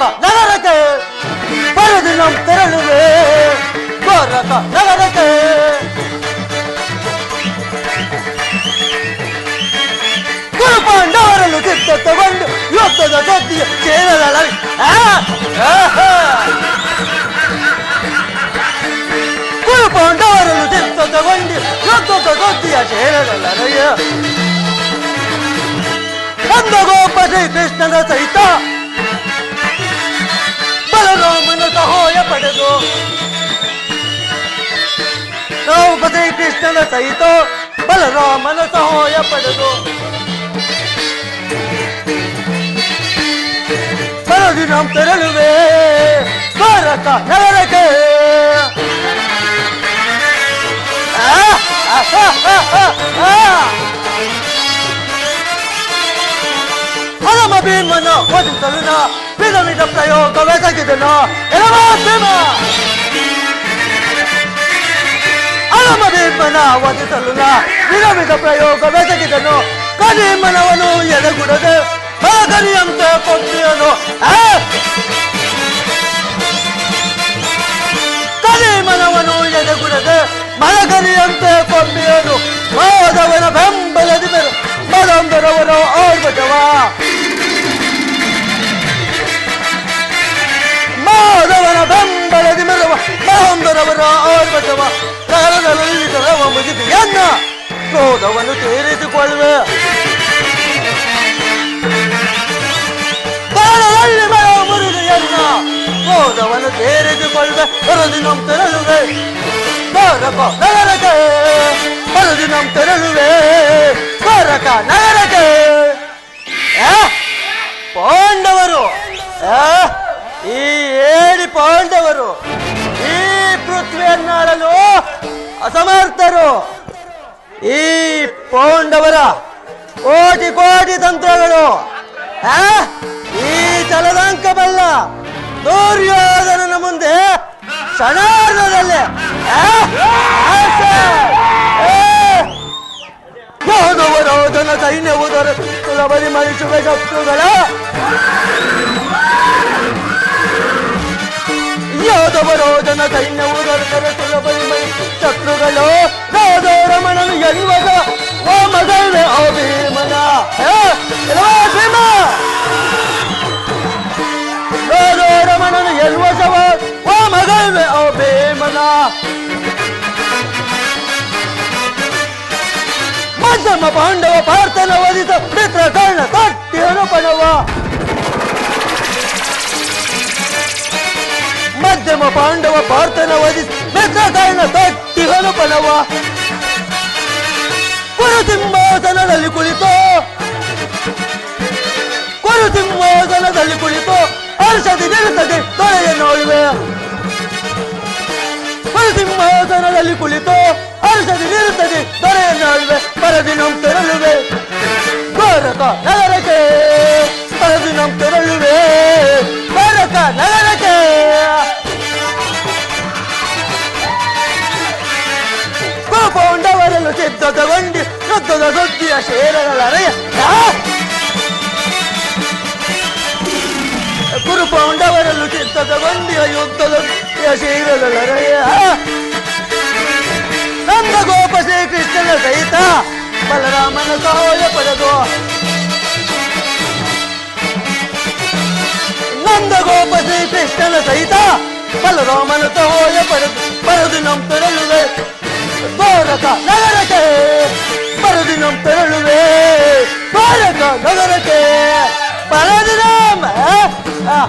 கோரக நகரத்து பலதினம் திரளுவே கோரக நகரத்து. குருபாண்டவரலு திட்டத்தை வந்து யோத்தத சத்திய சேனலாளர் குருபாண்டவரலு திட்டத்தை வந்து யோத்தத சத்திய சேனலாளர் அந்த கோபதி கிருஷ்ணன சைத்தா ಶ್ರೀಕೃಷ್ಣನ ಸಹಿತ ಬಲರಾಮನ ಸಹಾಯ ಪಡೆದು ಬರದಿನ ತೆರಳುವೆ ಭಾರತ ನಗರಕ್ಕೆ ಆ, ಆ, ಆ, ಆ, ಆ, ಆ. ಹಲಮ ಭೀಮನ ವಧಿಸಲು ನಾ ವಿಧ ವಿಧ ಪ್ರಯೋಗವೆಸಗಿದನು ಎಲವ ಭೀಮ ಭೀಮನ ವಧಿಸಲು ವಿಧ ವಿಧ ಪ್ರಯೋಗವೆಸಗಿದನು ಕಲಿಮನವನು ಎದೆಗುಡದೆ ಮಾದರಿಯಂತೆ ಕೊಟ್ಟಿಯನು ಕಲಿಮನವನು ಎದೆಗುಡದೆ ಮಲಗರಿಯಂತೆ ಕೊಂಬಿಯನು ಮುರಿದೆಯನ್ನ ಕ್ರೋಧವನ್ನು ತೀರಿಸಿಕೊಳ್ಳುವೆ ಹೊರದಿನಂ ತೆರಳುವೆ ಭಾರತ ಹೊರದಿ ಹೊರದಿನಂ ತೆರಳುವೆ ನಗರಕ್ಕೆ ಆ? ಪಾಂಡವರು? ಈ ಏಳಿ ಪಾಂಡವರು ಈ ಪೃಥ್ವಿಯನ್ನಾಳಲು ಅಸಮರ್ಥರು ಈ ಪಾಂಡವರ ಕೋಟಿ ಕೋಟಿ ತಂತ್ರಗಳು? ಈ ಚಲದಂಕ ದುರ್ಯೋಧನನ ಮುಂದೆ ಕ್ಷಣಾರ್ಧದಲ್ಲಿ! ಆ! ಯಾದವರಾದನ ಸೈನ್ಯವುದರ ಸುಲಭದಿ ಮರಿಸುವ ಶತ್ರುಗಳ ಮಧ್ಯಮ ಪಾಂಡವ ಪಾರ್ಥನ ವಧಿತ ಮಿತ್ರ ಕರ್ಣ ತಟ್ಟಿ ಅನುಪಣವ. ಮಧ್ಯಮ ಪಾಂಡವ ಪಾರ್ಥನ ವಧಿಸಿ ಮಿತ್ರ ಕರ್ಣ ತಟ್ಟಿ ಅನುಪಣವ. ಕುರುಸಿಂಹಾಸನದಲ್ಲಿ ಕುಳಿತು. ಕುರುಸಿಂಹಾಸನದಲ್ಲಿ ಭಾರತ ನಗರಕ್ಕೆ ಪರದಿನಂ ತೆರಳುವೆ ಭಾರತ ನಗರಕ್ಕೆ ಕೋಪಗೊಂಡವರನ್ನು ಸಿದ್ಧತಗೊಂಡು ಯುದ್ಧದ ಸುದ್ದಿಯ ಶೇರಗಳರೆಯ ಕುರುಪೌಂಡವರನ್ನು ಚಿತ್ತದಗೊಂಡಿಯ ಯುದ್ಧದ ಶೀಲದೊಳರೆಯ ನಂದ ಗೋಪ ಶ್ರೀಕೃಷ್ಣನ ಸಹಿತ ಬಲರಾಮನ ಸಹಾಯ ಪಡೆದು ನಂದ ಕೃಷ್ಣನ ಸಹಿತ ಬಲರಾಮನ ತೋಯ ಪಡೆದು ಪರದಿನಂ ತೆರಳುವೆ. ಭಾರತ ನಗರಕ್ಕೆ ಪರದಿನಂ ತೆರಳುವೆ. ಭಾರತ ನಗರಕ್ಕೆ ಆ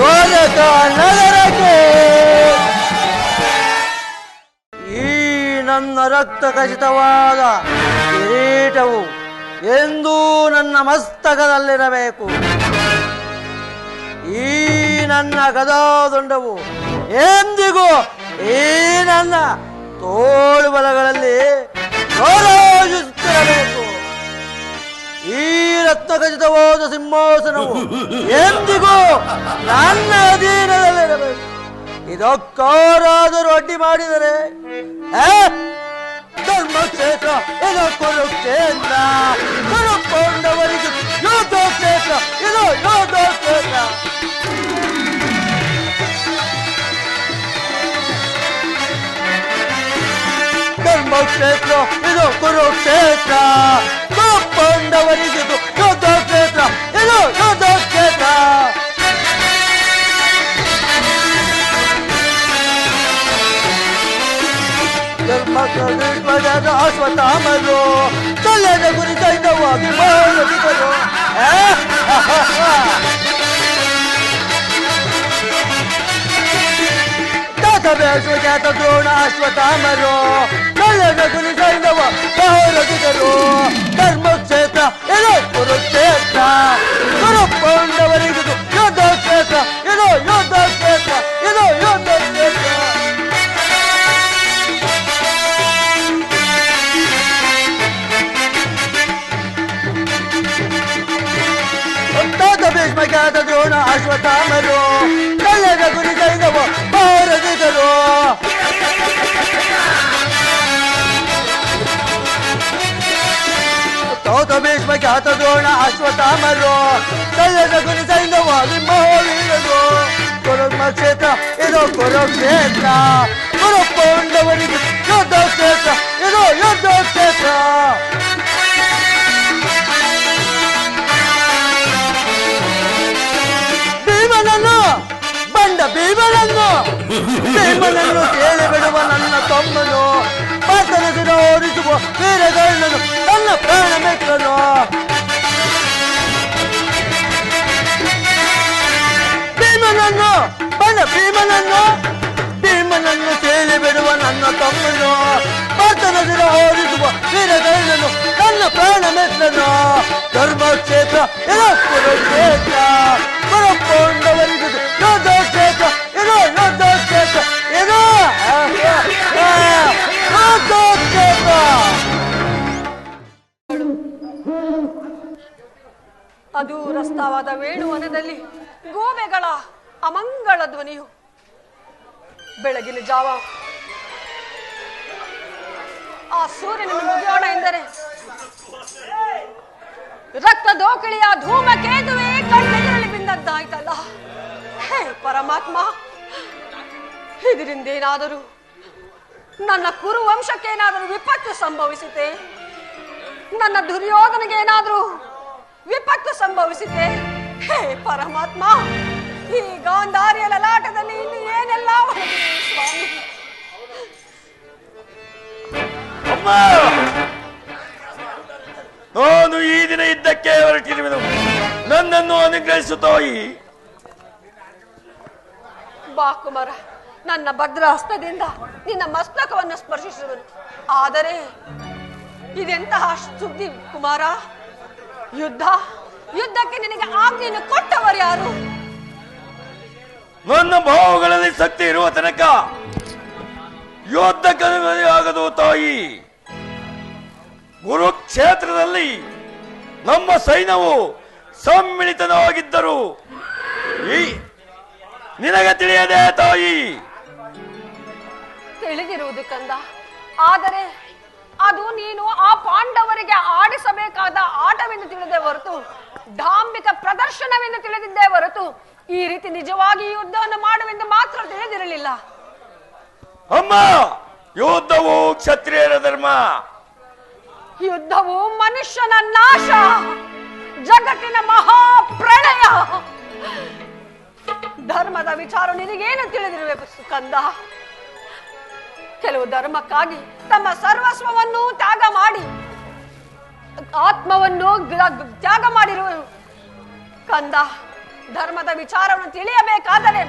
ಭಾರತ ನಗರಕ್ಕೆ. ಈ ನನ್ನ ರಕ್ತ ಖಚಿತವಾದ ಕಿರೀಟವು ಎಂದೂ ನನ್ನ ಮಸ್ತಕದಲ್ಲಿರಬೇಕು. ಈ ನನ್ನ ಗದಾದಂಡವು ಎಂದಿಗೂ ಈ ನನ್ನ ತೋಳು ಬಲಗಳಲ್ಲಿ ಈ ಈ ರತ್ನಖಚಿತವಾದ ಸಿಂಹಾಸನವು ಎಂದಿಗೂ ನನ್ನ ಅಧೀನದಲ್ಲಿರಬೇಕು. ಇದಕ್ಕಾರಾದರೂ ಅಡ್ಡಿ ಮಾಡಿದರೆ ಆ? ಧರ್ಮಕ್ಷೇತ್ರ ಇದು ಕುರುಕ್ಷೇತ್ರ ಕುರುಕೊಂಡವರಿಗೆ ಯುದ್ಧ ಕ್ಷೇತ್ರ ಇದು ಯೋಧ ಕ್ಷೇತ್ರ ಧರ್ಮಕ್ಷೇತ್ರ ಇದು ಕುರುಕ್ಷೇತ್ರ ಪಾಂಡವರಿಗಿದು ಯೋಧ ಕ್ಷೇತ್ರ ಇದು ಯೋಧ ಕ್ಷೇತ್ರ ಧರ್ಮದ ಅಶ್ವತ್ಥಾಮರು تتبعش وتعتدون وتعملوا كل رجل زينب فهو رجل الروح ترمد شيطة إلى قرب شيطة قرب قلنا وريقته يدى شيطة إلى يدى شيطة إلى يدى ಭೀಷ್ಮಕ್ಯಾತ ದ್ರೋಣ ಅಶ್ವತ್ಥಾಮರು ಕಳ್ಳನ ಗುರಿ ಸೈನ್ಯವಾಗಿ ಮಹೋವೀರರು ಕುರುಮ ಕ್ಷೇತ್ರ ಇದು ಕುರುಕ್ಷೇತ್ರ ಕುರು ಪಾಂಡವರಿಗೆ ಯುದ್ಧ ಕ್ಷೇತ್ರ ಇದು ಯುದ್ಧ ಕ್ಷೇತ್ರ ಭೀಮನನ್ನು ಬಂಡ ಭೀಮನನ್ನು ಭೀಮನನ್ನು ಕೇಳಿ ಬಿಡುವ ನನ್ನ ತಮ್ಮನು ಪಾತನಸಿನ ಓಡಿಸುವ ವೀರಗಣ್ಣನು ನನ್ನ ಪ್ರಾಣ ಮಿತ್ರನು ಪ್ರಾಣ ಧರ್ಮ ಕ್ಷೇತ್ರ ಇದು ಕುರುಕ್ಷೇತ್ರ ಕುರುಕೊಂಡವರಿಗೂ ಯೋಧ ಕ್ಷೇತ್ರ ಇದು ಯೋಧ ಕ್ಷೇತ್ರ ಏನೋ ಕ್ಷೇತ್ರ ಅದು ರಸ್ತಾವಾದ ವೇಣುವನದಲ್ಲಿ ಗೋಮೆಗಳ ಅಮಂಗಳ ಧ್ವನಿಯು. ಬೆಳಗಿನ ಜಾವ. ಆ ಸೂರ್ಯನನ್ನು ಮುಗಿಯೋಣ ಎಂದರೆ ರಕ್ತ ದೋಕಳಿಯ ಧೂಮಕೇತುವೆ ಕಣ್ಣೆದುರಲ್ಲಿ ಬಿಂದದ್ದಾಯ್ತಲ್ಲ ಹೇ, ಪರಮಾತ್ಮ, ಇದರಿಂದೇನಾದರೂ ನನ್ನ ಕುರು ವಂಶಕ್ಕೇನಾದರೂ ವಿಪತ್ತು ಸಂಭವಿಸಿತೆ? ನನ್ನ ದುರ್ಯೋಧನಿಗೆ ಏನಾದರೂ ವಿಪತ್ತು ಸಂಭವಿಸಿದೆ ಹೇ, ಪರಮಾತ್ಮ, ಈ ಗಾಂಧಾರಿಯ ಲಲಾಟದಲ್ಲಿ ಇನ್ನು ಏನೆಲ್ಲ ಸ್ವಾಮಿ? ನಾನು ಈ ದಿನ ಇದ್ದಕ್ಕೆ ಹೊರಟಿರುವೆನು. ನನ್ನನ್ನು ಅನುಗ್ರಹಿಸು ತಾಯಿ. ಬಾ ಕುಮಾರ ನನ್ನ ಭದ್ರ ಹಸ್ತದಿಂದ ನಿನ್ನ ಮಸ್ತಕವನ್ನು ಸ್ಪರ್ಶಿಸುವನು ಆದರೆ ಇದೆಂತಹ ಸುದ್ದಿ ಕುಮಾರ? ಯುದ್ಧ? ಯುದ್ಧಕ್ಕೆ ನಿನಗೆ ಆಜ್ಞೆಯನ್ನು ಕೊಟ್ಟವರು ಯಾರು? ನನ್ನ ಭಾವಗಳಲ್ಲಿ ಶಕ್ತಿ ಇರುವ ತನಕ ಯುದ್ಧಕ್ಕೆ ಆಗದು ತಾಯಿ. ಕುರುಕ್ಷೇತ್ರದಲ್ಲಿ ನಮ್ಮ ಸೈನ್ಯವು ಸಮ್ಮಿಳಿತನವಾಗಿದ್ದರು ಈ ನಿನಗೆ ತಿಳಿಯದೆ ತಾಯಿ. ತಿಳಿದಿರುವುದು ಕಂದ. ಆದರೆ ಅದು ನೀನು ಆ ಪಾಂಡವರಿಗೆ ಆಡಿಸಬೇಕಾದ ಆಟವೆಂದು ತಿಳಿದೇ ಹೊರತು ಡಾಂಬಿಕ ಪ್ರದರ್ಶನವೆಂದು ತಿಳಿದಿದ್ದೇ ಹೊರತು ಈ ರೀತಿ ನಿಜವಾಗಿ ಯುದ್ಧವನ್ನು ಮಾಡುವೆಂದು ಮಾತ್ರ ತಿಳಿದಿರಲಿಲ್ಲ. ಅಮ್ಮ ಯುದ್ಧವು ಕ್ಷತ್ರಿಯರ ಧರ್ಮ. ಯುದ್ಧವು ಮನುಷ್ಯನ ನಾಶ, ಜಗತ್ತಿನ ಮಹಾ ಪ್ರಳಯ ಧರ್ಮದ ವಿಚಾರ ನಿನಗೇನು ತಿಳಿದಿರಬೇಕು ಕಂದ ಕೆಲವು ಧರ್ಮಕ್ಕಾಗಿ ತಮ್ಮ ಸರ್ವಸ್ವವನ್ನು ತ್ಯಾಗ ಮಾಡಿ, ಆತ್ಮವನ್ನು ತ್ಯಾಗ ಮಾಡಿರುವರು ಕಂದ, ಧರ್ಮದ ವಿಚಾರವನ್ನು ತಿಳಿಯಬೇಕಾದರೆ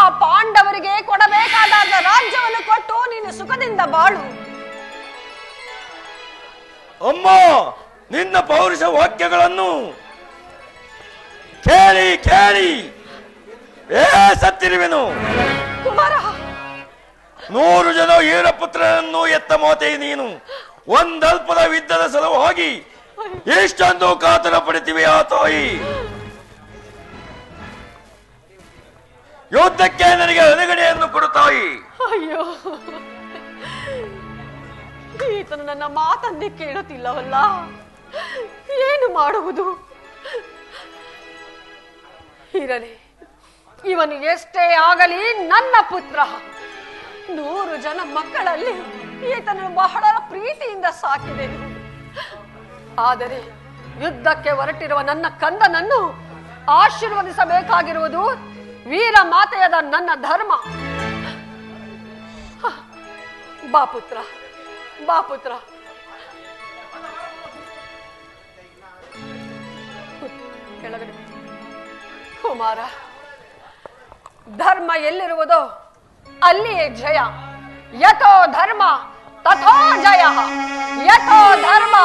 ಆ ಪಾಂಡವರಿಗೆ ಕೊಡಬೇಕಾದ ರಾಜ್ಯವನ್ನು ಕೊಟ್ಟು ನೀನು ಸುಖದಿಂದ ಬಾಳು. ಅಮ್ಮ ನಿನ್ನ ಪೌರುಷ ವಾಕ್ಯಗಳನ್ನು ಕೇಳಿ ಕೇಳಿ. ಏ ಸತ್ತಿರುವೆನು. ಕುಮಾರ. ನೂರು ಜನ ವೀರಪುತ್ರರನ್ನು ಎತ್ತ ಮೋತೆ ನೀನು. ಒಂದಲ್ಪದ ವಿದ್ಯದ ಸಲವಾಗಿ ಎಷ್ಟೊಂದು ಕಾತರ ಪಡಿತೀವಿ ಆ ತಾಯಿ. ಯುದ್ಧಕ್ಕೆ ನನಗೆ ಅನುಗಡೆಯನ್ನು ಕೊಡುತ್ತಾಯಿ ಅಯ್ಯೋ. ಈತನು ನನ್ನ ಮಾತನ್ನೇ ಕೇಳುತ್ತಿಲ್ಲವಲ್ಲ? ಏನು ಮಾಡುವುದು? ಇರಲಿ ಇವನು ಎಷ್ಟೇ ಆಗಲಿ ನನ್ನ ಪುತ್ರ. ನೂರು ಜನ ಮಕ್ಕಳಲ್ಲಿ ಈತನನ್ನು ಬಹಳ ಪ್ರೀತಿಯಿಂದ ಸಾಕಿದೆ. ಆದರೆ ಯುದ್ಧಕ್ಕೆ ಹೊರಟಿರುವ ನನ್ನ ಕಂದನನ್ನು ಆಶೀರ್ವದಿಸಬೇಕಾಗಿರುವುದು ವೀರ ಮಾತೆಯದ ನನ್ನ ಧರ್ಮ. ಬಾ ಪುತ್ರ. ಬಾ ಪುತ್ರ ಕೆಳಗಡೆ. ಕುಮಾರ ಧರ್ಮ ಎಲ್ಲಿರುವುದೋ ಅಲ್ಲಿಯೇ ಜಯ. ಯಥೋ ಧರ್ಮ ತಥೋ ಜಯ. ಯಥೋ ಧರ್ಮ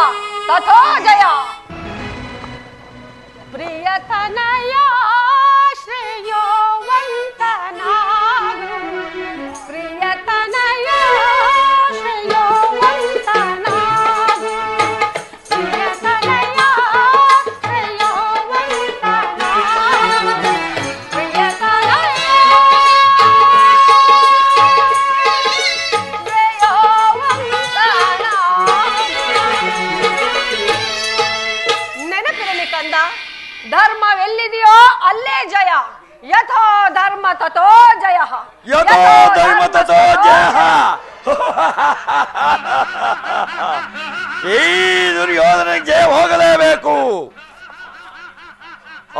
ದುರ್ಯೋಧನ ಹೋಗಲೇಬೇಕು.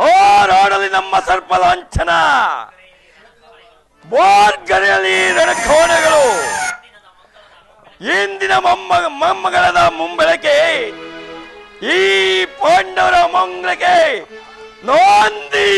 ಓ ರೋಡಲ್ಲಿ ನಮ್ಮ ಸರ್ಪ ಲಾಂಛನ ಬೋರ್ಗರೆಯಲ್ಲಿ ರಣಕೋಣೆಗಳು ಇಂದಿನ ಮೊಮ್ಮ, ಮೊಮ್ಮಗಳದ ಮುಂಬಳಕೆ. ಈ ಪಾಂಡವರ ಮಂಗಳಕ್ಕೆ ನೋಂದಿ.